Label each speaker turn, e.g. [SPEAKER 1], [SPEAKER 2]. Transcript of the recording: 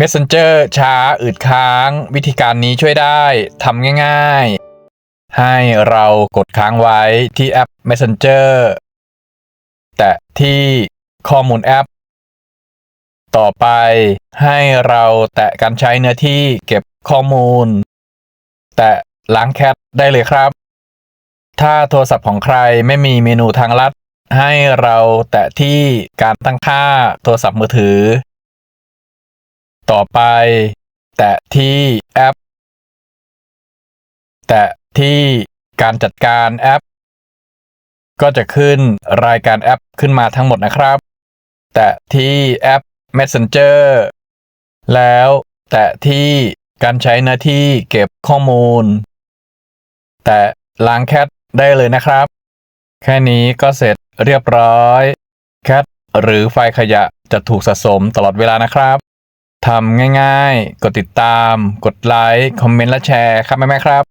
[SPEAKER 1] Messenger ช้าอืดค้าง วิธีการนี้ช่วยได้ทำง่าย ๆ ให้เรากดค้างไว้ที่แอป Messenger แตะที่ข้อมูลแอป ต่อไปให้เราแตะการใช้เนื้อที่เก็บข้อมูล แตะล้างแคทได้เลยครับ ถ้าโทรศัพท์ของใครไม่มีเมนูทางลัด ให้เราแตะที่การตั้งค่าโทรศัพท์มือถือ ต่อไป แตะที่แอป แตะที่การจัดการแอป ก็จะขึ้นรายการแอปขึ้นมาทั้งหมดนะครับ แตะที่แอป Messenger แล้วแตะที่การใช้หน้าที่เก็บข้อมูล แตะล้างแคทได้เลยนะครับ แค่นี้ก็เสร็จเรียบร้อย แคทหรือไฟล์ขยะจะถูกสะสมตลอดเวลานะครับ ทำง่ายๆ กดติดตาม กดไลค์ คอมเมนต์และแชร์ครับแม่ๆครับ